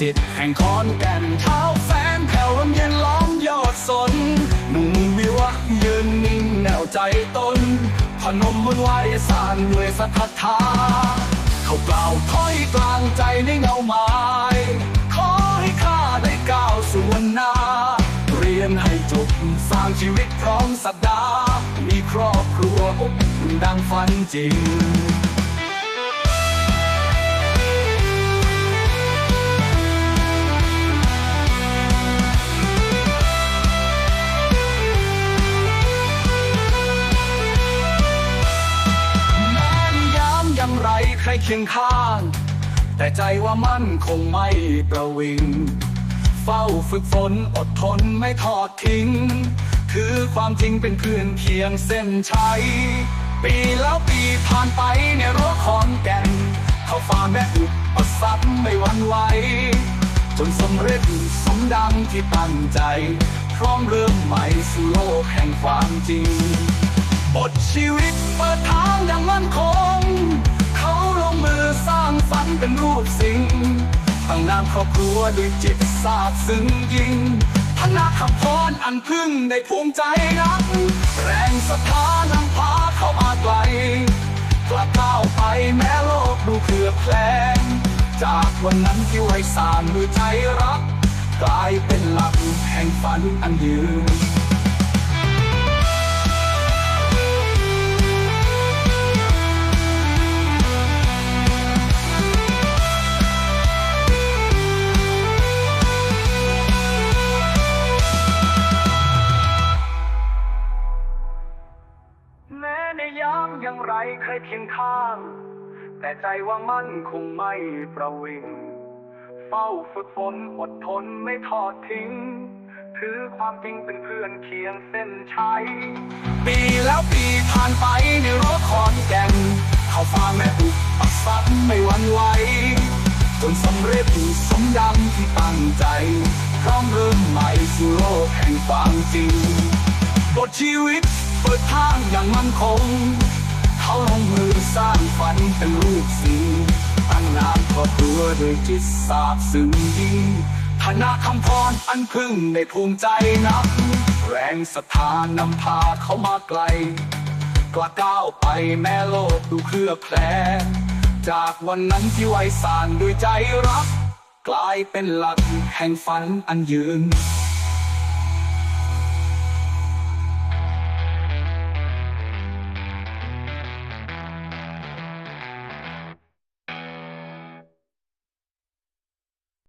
สิทธิ์แห่งคอนแก่นเท้าแฟนแผ่วลมเย็นล้อมยอดสนหนุ่มวิวักยืนนิ่งแนวใจตนพนมมือไหวสานด้วยศรัทธาเขากล่าวถ้อยกลางใจในเงาไม้ขอให้ข้าได้ก้าวสู่วันนาเรียนให้จบสร้างชีวิตพร้อมสัปดาห์มีครอบครัวอบดังฝันจริง คียงข้าง แต่ใจว่ามั่นคงไม่ประวิง เฝ้าฝึกฝนอดทนไม่ทอดทิ้ง คือความจริงเป็นเพื่อนเคียงเส้นชัย ปีแล้วปีผ่านไปในรั้วขอนแก่น เขาฝ่าแม่อุปสรรคไม่หวั่นไหวจนสำเร็จสมดังที่ตั้งใจ พร้อมเริ่มใหม่สู่โลกแห่งความจริงบทชีวิตเปิดทางอย่างมั่นคง ฝันเป็นรูปสิ่งตั้งนามครอบครัวด้วยจิตซาบซึ้งยิ่งพนาคำพรอันพึ่งได้ภูมิใจนัก แรงศรัทธานำพาเข้ามาไกลกลับก้าวไปแม้โลกดูเคลือบแคลงจากวันนั้นที่ไว้สานด้วยใจรัก กลายเป็นหลักแห่งฝันอันยืน ไรเคยเคียงข้าง แต่ใจว่ามั่นคงไม่ประวิง เฝ้าฝึกฝนอดทนไม่ทอดทิ้ง ถือความจริงเป็นเพื่อนเคียงเส้นชัย ปีแล้วปีผ่านไปในรถขอนแก่น เขาฟังแม่อุปสรรคไม่หวั่นไหวจนสำเร็จสมดังที่ตั้งใจพร้อมเริ่มใหม่สู่โลกแห่งความจริงบทชีวิตเปิดทางอย่างมั่นคง เขาลงมือสร้างฝันเป็นรูปสิ่งตั้นามครอบครัวโดวยจิตสาบซึ้งยิ่งธนาคำพรอันพึ่งในภูมิใจนักแรงศรัทธานำพาเขามาไกลกล้าก้าวไปแม้โลกดูเคลือบแคลจากวันนั้นที่ไว้สานด้วยใจรัก กลายเป็นหลักแห่งฝันอันยืน